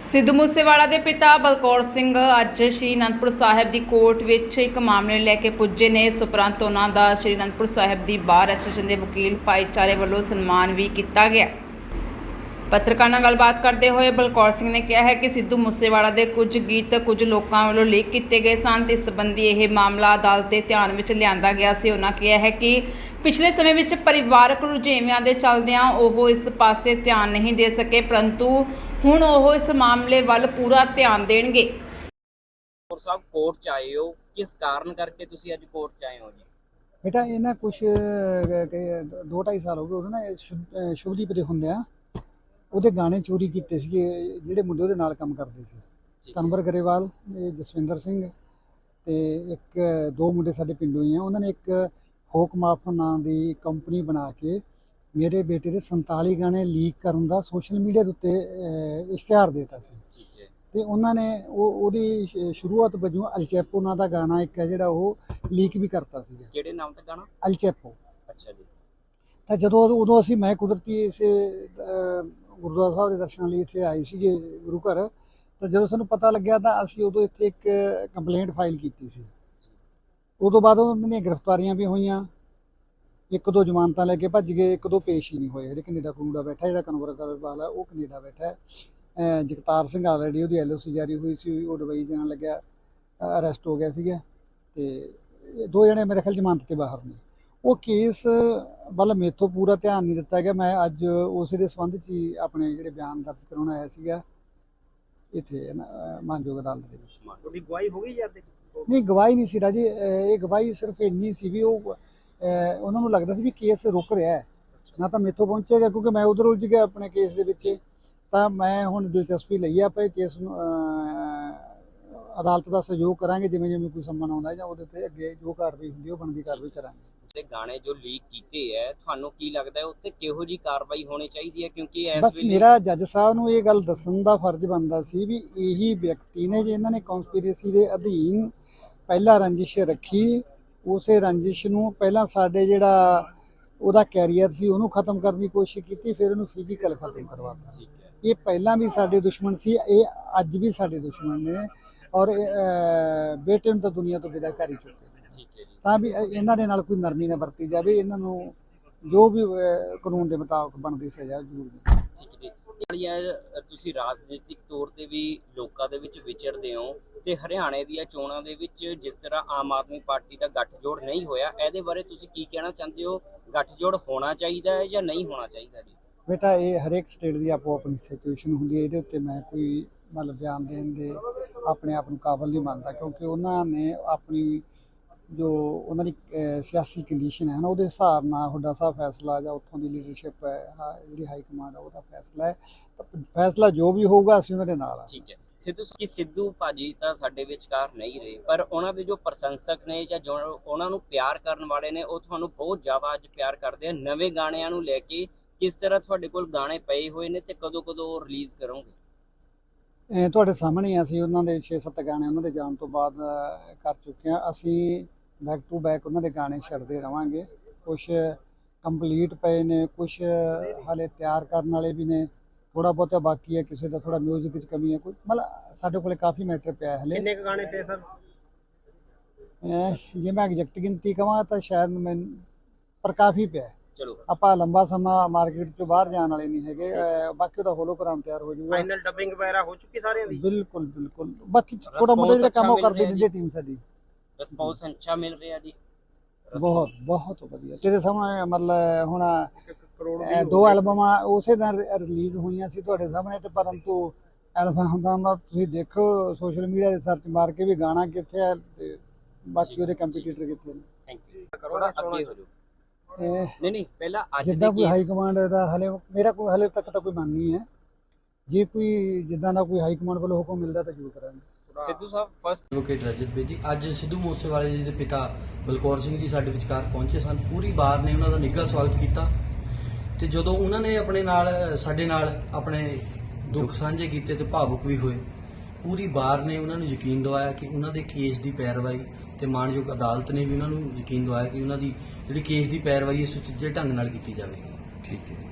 ਸਿੱਧੂ ਮੂਸੇਵਾਲਾ ਦੇ ਪਿਤਾ ਬਲਕੌਰ ਸਿੰਘ ਅੱਜ ਸ਼੍ਰੀ ਅਨੰਦਪੁਰ ਸਾਹਿਬ ਦੀ ਕੋਰਟ ਵਿੱਚ ਇੱਕ ਮਾਮਲੇ ਨੂੰ ਲੈ ਕੇ ਪੁੱਜੇ ਨੇ। ਇਸ ਉਪਰੰਤ ਉਹਨਾਂ ਦਾ ਸ਼੍ਰੀ ਅਨੰਦਪੁਰ ਸਾਹਿਬ ਦੀ ਬਾਰ ਐਸੋਸੀਏਸ਼ਨ ਦੇ ਵਕੀਲ ਭਾਈਚਾਰੇ ਵੱਲੋਂ ਸਨਮਾਨ ਵੀ ਕੀਤਾ ਗਿਆ। ਪੱਤਰਕਾਰਾਂ ਨਾਲ ਗੱਲਬਾਤ ਕਰਦੇ ਹੋਏ ਬਲਕੌਰ ਸਿੰਘ ਨੇ ਕਿਹਾ ਹੈ ਕਿ ਸਿੱਧੂ ਮੂਸੇਵਾਲਾ ਦੇ ਕੁਝ ਗੀਤ ਕੁਝ ਲੋਕਾਂ ਵੱਲੋਂ ਲੀਕ ਕੀਤੇ ਗਏ ਸਨ ਤੇ ਇਸ ਸੰਬੰਧੀ ਇਹ ਮਾਮਲਾ ਅਦਾਲਤ ਦੇ ਧਿਆਨ ਵਿੱਚ ਲਿਆਂਦਾ ਗਿਆ ਸੀ। ਉਹਨਾਂ ਕਿਹਾ ਹੈ ਕਿ ਪਿਛਲੇ ਸਮੇਂ ਵਿੱਚ ਪਰਿਵਾਰਕ ਰੁਝੇਵਿਆਂ ਦੇ ਚੱਲਦਿਆਂ ਉਹ ਇਸ ਪਾਸੇ ਧਿਆਨ ਨਹੀਂ ਦੇ ਸਕੇ, ਪਰੰਤੂ ਹੁਣ ਉਹ ਇਸ ਮਾਮਲੇ ਵੱਲ ਪੂਰਾ ਧਿਆਨ ਦੇਣਗੇ। ਹੋਰ ਸਾਹਿਬ ਕੋਰਟ ਚ ਆਏ ਹੋ। ਕਿਸ ਕਾਰਨ ਕਰਕੇ ਤੁਸੀਂ ਅੱਜ ਕੋਰਟ ਚ ਆਏ ਹੋ ਜੀ? ਬੇਟਾ ਇਹ ਨਾ ਕੁਛ ਕਿ ਦੋ ਢਾਈ ਸਾਲ ਹੋ ਗਏ ਉਹਦੇ ਨਾ ਸ਼ੁਭਦੀਪ ਦੇ ਹੁੰਦੇ ਆ ਉਹਦੇ ਗਾਣੇ ਚੋਰੀ ਕੀਤੇ ਸੀਗੇ ਜਿਹੜੇ ਮੁੰਡੇ ਉਹਦੇ ਨਾਲ ਕੰਮ ਕਰਦੇ ਸੀ। ਕਨਵਰ ਗਰੇਵਾਲ ਇਹ ਜਸਵਿੰਦਰ ਸਿੰਘ ਤੇ ਇੱਕ ਦੋ ਮੁੰਡੇ ਸਾਡੇ ਪਿੰਡੋਂ ਹੀ ਆ। ਉਹਨਾਂ ਨੇ ਇੱਕ ਫੋਕ ਮਾਫ ਨਾਂ ਦੀ ਕੰਪਨੀ ਬਣਾ ਕੇ ਮੇਰੇ ਬੇਟੇ ਦੇ 47 ਗਾਣੇ ਲੀਕ ਕਰਨ ਦਾ ਸੋਸ਼ਲ ਮੀਡੀਆ ਦੇ ਉੱਤੇ ਇਸ਼ਤਿਹਾਰ ਦਿੱਤਾ ਸੀ। ਤੇ ਉਹਨਾਂ ਨੇ ਉਹ ਉਹਦੀ ਸ਼- ਸ਼ੁਰੂਆਤ ਵਜੋਂ ਅਲਚੈਪੋ ਨਾਂ ਦਾ ਗਾਣਾ ਇੱਕ ਹੈ ਜਿਹੜਾ ਉਹ ਲੀਕ ਵੀ ਕਰਤਾ ਸੀਗਾ। ਕਿਹੜੇ ਨਾਮ ਤੇ ਗਾਣਾ? ਅਲਚੈਪੋ ਅੱਛਾ ਜੀ। ਤਾਂ ਜਦੋਂ ਉਦੋਂ ਅਸੀਂ ਮੈਂ ਕੁਦਰਤੀ ਇਸੇ ਗੁਰਦੁਆਰਾ ਸਾਹਿਬ ਦੇ ਦਰਸ਼ਨਾਂ ਲਈ ਇੱਥੇ ਆਏ ਸੀਗੇ ਗੁਰੂ ਘਰ ਤਾਂ ਜਦੋਂ ਸਾਨੂੰ ਪਤਾ ਲੱਗਿਆ ਤਾਂ ਅਸੀਂ ਉਦੋਂ ਇੱਥੇ ਇੱਕ ਕੰਪਲੇਂਟ ਫਾਈਲ ਕੀਤੀ ਸੀ। ਉਦੋਂ ਬਾਅਦ ਉਹਨਾਂ ਦੀਆਂ ਗ੍ਰਿਫਤਾਰੀਆਂ ਵੀ ਹੋਈਆਂ। ਇੱਕ ਦੋ ਜ਼ਮਾਨਤਾਂ ਲੈ ਕੇ ਭੱਜ ਗਏ ਇੱਕ ਦੋ ਪੇਸ਼ ਹੀ ਨਹੀਂ ਹੋਏ। ਜਿਹੜੇ ਕੈਨੇਡਾ ਕਨੂਡਾ ਬੈਠਾ ਜਿਹੜਾ ਕਨਵਰ ਕਰਵਾਲ ਹੈ ਉਹ ਕੈਨੇਡਾ ਬੈਠਾ ਹੈ। ਜਗਤਾਰ ਸਿੰਘ ਆਲਰੇਡੀ ਉਹਦੀ ਐਲਓਸੀ ਜਾਰੀ ਹੋਈ ਸੀ ਉਹ ਦੁਬਈ ਜਾਣ ਲੱਗਿਆ ਅਰੈਸਟ ਹੋ ਗਿਆ ਸੀਗਾ। ਤੇ ਦੋ ਜਣੇ ਮੇਰੇ ਖਿਆਲ ਜ਼ਮਾਨਤ ਤੇ ਬਾਹਰ ਨੇ। ਉਹ ਕੇਸ ਵੱਲ ਮੇਥੋਂ ਪੂਰਾ ਧਿਆਨ ਨਹੀਂ ਦਿੱਤਾ ਗਿਆ। ਮੈਂ ਅੱਜ ਉਸੇ ਦੇ ਸੰਬੰਧ 'ਚ ਹੀ ਆਪਣੇ ਜਿਹੜੇ ਬਿਆਨ ਦਰਜ ਕਰਾਉਣ ਆਇਆ ਸੀਗਾ। ਇੱਥੇ ਮਾਨਯੋਗ ਅਦਾਲਤ ਦੇ ਵਿੱਚ। ਤੁਹਾਡੀ ਗਵਾਹੀ ਹੋ ਗਈ ਜਾਂਦੇ ਨਹੀਂ ਗਵਾਹੀ ਨਹੀਂ ਸੀ ਰਾਜੀ। ਇਹ ਗਵਾਹੀ ਸਿਰਫ ਇੰਨੀ ਸੀ ਵੀ ਉਹ ਉਹਨਾਂ ਨੂੰ ਲੱਗਦਾ ਸੀ ਵੀ ਕੇਸ ਰੁਕ ਰਿਹਾ ਹੈ। ਨਾ ਤਾਂ ਮੇਥੋਂ ਪਹੁੰਚੇਗਾ ਕਿਉਂਕਿ ਮੈਂ ਉਧਰ ਉਲਝ ਗਿਆ ਆਪਣੇ ਕੇਸ ਦੇ ਵਿੱਚ। ਤਾਂ ਮੈਂ ਹੁਣ ਦਿਲਚਸਪੀ ਲਈ ਆ ਆਪਾਂ ਇਹ ਕੇਸ ਨੂੰ ਅਦਾਲਤ ਦਾ ਸਹਿਯੋਗ ਕਰਾਂਗੇ ਜਿਵੇਂ ਜਿਵੇਂ ਕੋਈ ਸੰਮਨ ਆਉਂਦਾ ਜਾਂ ਉਹਦੇ ਤੇ ਅੱਗੇ ਜੋ ਕਾਰਵਾਈ ਹੁੰਦੀ ਉਹ ਬਣਦੀ ਕਾਰਵਾਈ ਕਰਾਂਗੇ। ਤੇ ਗਾਣੇ ਜੋ ਲੀਕ ਕੀਤੇ ਹੈ ਤੁਹਾਨੂੰ ਕੀ ਲੱਗਦਾ ਹੈ ਉੱਤੇ ਕਿਹੋ ਜੀ ਕਾਰਵਾਈ ਹੋਣੀ ਚਾਹੀਦੀ ਹੈ? ਕਿਉਂਕਿ ਇਸ ਬਸ ਮੇਰਾ ਜੱਜ ਸਾਹਿਬ ਨੂੰ ਇਹ ਗੱਲ ਦੱਸਣ ਦਾ ਫਰਜ਼ ਬਣਦਾ ਸੀ ਵੀ ਇਹੀ ਵਿਅਕਤੀ ਨੇ ਜਿਨ੍ਹਾਂ ਨੇ ਕਨਸਪੀਰੇਸੀ ਦੇ ਅਧੀਨ ਪਹਿਲਾ ਰੰਜਿਸ਼ ਰੱਖੀ ਉਸੇ ਰੰਜਿਸ਼ ਨੂੰ ਪਹਿਲਾਂ ਸਾਡੇ ਜਿਹੜਾ ਉਹਦਾ ਕੈਰੀਅਰ ਸੀ ਉਹਨੂੰ ਖਤਮ ਕਰਨ ਦੀ ਕੋਸ਼ਿਸ਼ ਕੀਤੀ ਫਿਰ ਉਹਨੂੰ ਫਿਜ਼ੀਕਲ ਖਤਮ ਕਰਵਾਤਾ। ਇਹ ਪਹਿਲਾਂ ਵੀ ਸਾਡੇ ਦੁਸ਼ਮਣ ਸੀ ਇਹ ਅੱਜ ਵੀ ਸਾਡੇ ਦੁਸ਼ਮਣ ਨੇ ਔਰ ਬੇਟੇ ਨੂੰ ਤਾਂ ਦੁਨੀਆ ਤੋਂ ਵਿਦਾ ਕਰ ਹੀ ਚੁੱਕੇ ਨੇ ਠੀਕ ਹੈ ਜੀ। ਤਾਂ ਵੀ ਇਹ- ਇਹਨਾਂ ਦੇ ਨਾਲ ਕੋਈ ਨਰਮੀ ਨਾ ਵਰਤੀ ਜਾਵੇ ਇਹਨਾਂ ਨੂੰ ਜੋ ਵੀ ਕਾਨੂੰਨ ਦੇ ਮੁਤਾਬਕ ਬਣਦੀ ਸਜ਼ਾ ਜ਼ਰੂਰ ਦਿੱਤੀ ਠੀਕ ਹੈ ਤੁਸੀਂ ਰਾਜਨੀਤਿਕ ਤੌਰ ਤੇ ਵੀ ਲੋਕਾਂ ਦੇ ਵਿੱਚ ਵਿਚਰਦੇ ਹੋ ਤੇ ਹਰਿਆਣੇ ਦੀਆਂ ਚੋਣਾਂ ਦੇ ਵਿੱਚ ਜਿਸ ਤਰ੍ਹਾਂ ਆਮ ਆਦਮੀ ਪਾਰਟੀ ਦਾ ਗੱਠਜੋੜ ਨਹੀਂ ਹੋਇਆ, ਇਹਦੇ ਬਾਰੇ ਤੁਸੀਂ ਕੀ ਕਹਿਣਾ ਚਾਹੁੰਦੇ ਹੋ? ਗੱਠਜੋੜ ਹੋਣਾ ਚਾਹੀਦਾ ਹੈ ਜਾਂ ਨਹੀਂ ਹੋਣਾ ਚਾਹੀਦਾ ਜੀ? ਬੇਟਾ, ਇਹ ਹਰੇਕ ਸਟੇਟ ਦੀ ਆਪੋ ਆਪਣੀ ਸਿਚੁਏਸ਼ਨ ਹੁੰਦੀ ਹੈ, ਇਹਦੇ ਉੱਤੇ ਮੈਂ ਕੋਈ ਮਤਲਬ ਬਿਆਨ ਦੇਣ ਦੇ ਆਪਣੇ ਆਪ ਨੂੰ ਕਾਬਲ ਨਹੀਂ ਮੰਨਦਾ, ਕਿਉਂਕਿ ਉਹਨਾਂ ਨੇ ਆਪਣੀ ਜੋ ਉਹਨਾਂ ਦੀ ਸਿਆਸੀ ਕੰਡੀਸ਼ਨ ਹੈ ਨਾ ਉਹਦੇ ਹਿਸਾਬ ਨਾਲ ਹੁੱਡਾ ਸਾਹਿਬ ਫੈਸਲਾ ਜਾਂ ਉੱਥੋਂ ਦੀ ਲੀਡਰਸ਼ਿਪ ਹੈ ਜਿਹੜੀ ਹਾਈ ਕਮਾਂਡ ਹੈ ਉਹਦਾ ਫੈਸਲਾ ਹੈ। ਤਾਂ ਫੈਸਲਾ ਜੋ ਵੀ ਹੋਊਗਾ ਅਸੀਂ ਉਹਨਾਂ ਦੇ ਨਾਲ ਆ। ਠੀਕ ਹੈ। ਸਿੱਧੂ ਕੀ ਸਿੱਧੂ ਭਾਜੀ ਤਾਂ ਸਾਡੇ ਵਿਚਕਾਰ ਨਹੀਂ ਰਹੇ ਪਰ ਉਹਨਾਂ ਦੇ ਜੋ ਪ੍ਰਸ਼ੰਸਕ ਨੇ ਜਾਂ ਜੋ ਉਹਨਾਂ ਨੂੰ ਪਿਆਰ ਕਰਨ ਵਾਲੇ ਨੇ ਉਹ ਤੁਹਾਨੂੰ ਬਹੁਤ ਜ਼ਿਆਦਾ ਅੱਜ ਪਿਆਰ ਕਰਦੇ ਆ। ਨਵੇਂ ਗਾਣਿਆਂ ਨੂੰ ਲੈ ਕੇ ਕਿਸ ਤਰ੍ਹਾਂ ਤੁਹਾਡੇ ਕੋਲ ਗਾਣੇ ਪਏ ਹੋਏ ਨੇ ਤੇ ਕਦੋਂ ਕਦੋਂ ਰਿਲੀਜ਼ ਕਰੋਗੇ? ਤੁਹਾਡੇ ਸਾਹਮਣੇ ਅਸੀਂ ਉਹਨਾਂ ਦੇ 6-7 ਗਾਣੇ ਉਹਨਾਂ ਦੇ ਜਾਣ ਤੋਂ ਬਾਅਦ ਕਰ ਚੁੱਕੇ ਹਾਂ ਅਸੀਂ ਬੈਕ ਟੂ ਬੈਕ ਉਹਨਾਂ ਦੇ ਗਾਣੇ ਛੱਡਦੇ ਰਵਾਂਗੇ। ਕੁਝ ਕੰਪਲੀਟ ਪਏ ਨੇ ਕੁਝ ਹਾਲੇ ਤਿਆਰ ਕਰਨ ਵਾਲੇ ਵੀ ਨੇ। ਥੋੜਾ ਬਹੁਤਾ ਬਾਕੀ ਹੈ ਕਿਸੇ ਦਾ ਥੋੜਾ 뮤직 ਵਿੱਚ ਕਮੀ ਹੈ ਕੋਈ ਮਤਲਬ ਸਾਡੇ ਕੋਲੇ ਕਾਫੀ ਮੈਟਰ ਪਿਆ ਹੈ ਹਲੇ। ਕਿੰਨੇ ਕੁ ਗਾਣੇ ਪਏ ਸਰ? ਜੇ ਮੈਂ ਐਗਜ਼ੈਕਟ ਗਿਣਤੀ ਕਵਾਂ ਤਾਂ ਸ਼ਾਇਦ ਮੈਨੂੰ ਪਰ ਕਾਫੀ ਪਿਆ। ਚਲੋ। ਆਪਾਂ ਲੰਬਾ ਸਮਾਂ ਮਾਰਕੀਟ ਤੋਂ ਬਾਹਰ ਜਾਣ ਵਾਲੇ ਨਹੀਂ ਹੈਗੇ ਬਾਕੀ ਉਹਦਾ ਹੋਲੋਗ੍ਰਾਮ ਤਿਆਰ ਹੋ ਜਾਊਗਾ। ਫਾਈਨਲ ਡਬਿੰਗ ਵਗੈਰਾ ਹੋ ਚੁੱਕੀ ਸਾਰਿਆਂ ਦੀ? ਬਿਲਕੁਲ ਬਿਲਕੁਲ। ਬਾਕੀ ਥੋੜਾ ਮੋਟਾ ਜਿਹੜਾ ਕੰਮ ਉਹ ਕਰਦੇ ਦਿੰਦੇ ਟੀਮ ਸਾਡੀ। ਰਿਸਪੌਂਸ ਅੱਛਾ ਮਿਲ ਰਿਹਾ ਜੀ। ਬਹੁਤ। ਬਹੁਤ ਵਧੀਆ। ਤੇਰੇ ਸਾਹਮਣੇ ਮਤਲਬ ਹੁਣ ਕਰੋੜ ਇਹ ਦੋ ਐਲਬਮਾਂ ਉਸੇ ਦਿਨ ਰਿਲੀਜ਼ ਹੋਈਆਂ ਸੀ ਤੁਹਾਡੇ ਸਾਹਮਣੇ ਤੇ ਪਰੰਤੂ ਐਲਬਮ ਦਾ ਤੁਸੀਂ ਦੇਖੋ ਸੋਸ਼ਲ ਮੀਡੀਆ ਤੇ ਸਰਚ ਮਾਰ ਕੇ ਵੀ ਗਾਣਾ ਕਿੱਥੇ ਹੈ ਤੇ ਬਾਕੀ ਉਹਦੇ ਕੰਪੀਟੀਟਰ ਕਿੱਥੇ ਨੇ। ਥੈਂਕ ਯੂ ਥੋੜਾ ਅੱਗੇ ਹੋ ਜਾਓ। ਇਹ ਨਹੀਂ ਨਹੀਂ ਪਹਿਲਾਂ ਅੱਜ ਦੇ ਜਿੱਦਾਂ ਕੋਈ ਹਾਈ ਕਮਾਂਡ ਦਾ ਹਲੇ ਮੇਰਾ ਕੋਈ ਹਲੇ ਤੱਕ ਤਾਂ ਕੋਈ ਮੰਨ ਨਹੀਂ ਹੈ। ਜੇ ਕੋਈ ਜਿੱਦਾਂ ਦਾ ਕੋਈ ਹਾਈ ਕਮਾਂਡ ਵੱਲੋਂ ਹੁਕਮ ਮਿਲਦਾ ਤਾਂ ਜ਼ਰੂਰ ਕਰਾਂਗੇ। ਸਿੱਧੂ ਸਾਹਿਬ ਫਸਟ ਐਡਵੋਕੇਟ ਰਜਤ ਬੇਦੀ ਅੱਜ ਸਿੱਧੂ ਮੂਸੇਵਾਲੇ ਜੀ ਦੇ ਪਿਤਾ ਬਲਕੌਰ ਸਿੰਘ ਜੀ ਸਾਡੇ ਵਿਚਕਾਰ ਪਹੁੰਚੇ ਸਨ। ਪੂਰੀ ਬਾਰ ਨੇ ਉਹਨਾਂ ਦਾ ਨਿੱਘਾ ਸਵਾਗਤ ਕੀਤਾ। ਤੇ ਜਦੋਂ ਉਹਨਾਂ ਨੇ ਆਪਣੇ ਨਾਲ ਸਾਡੇ ਨਾਲ ਆਪਣੇ ਦੁੱਖ ਸਾਂਝੇ ਕੀਤੇ ਤੇ ਭਾਵੁਕ ਵੀ ਹੋਏ ਪੂਰੀ ਬਾਰ ਨੇ ਉਹਨਾਂ ਨੂੰ ਯਕੀਨ ਦਿਵਾਇਆ ਕਿ ਉਹਨਾਂ ਦੇ ਕੇਸ ਦੀ ਪੈਰਵਾਈ ਤੇ ਮਾਣਯੋਗ ਅਦਾਲਤ ਨੇ ਵੀ ਉਹਨਾਂ ਨੂੰ ਯਕੀਨ ਦਿਵਾਇਆ ਕਿ ਉਹਨਾਂ ਦੀ ਜਿਹੜੀ ਕੇਸ ਦੀ ਪੈਰਵਾਈ ਹੈ ਸੁਚੱਜੇ ਢੰਗ ਨਾਲ ਕੀਤੀ ਜਾਵੇਗੀ ਠੀਕ ਹੈ।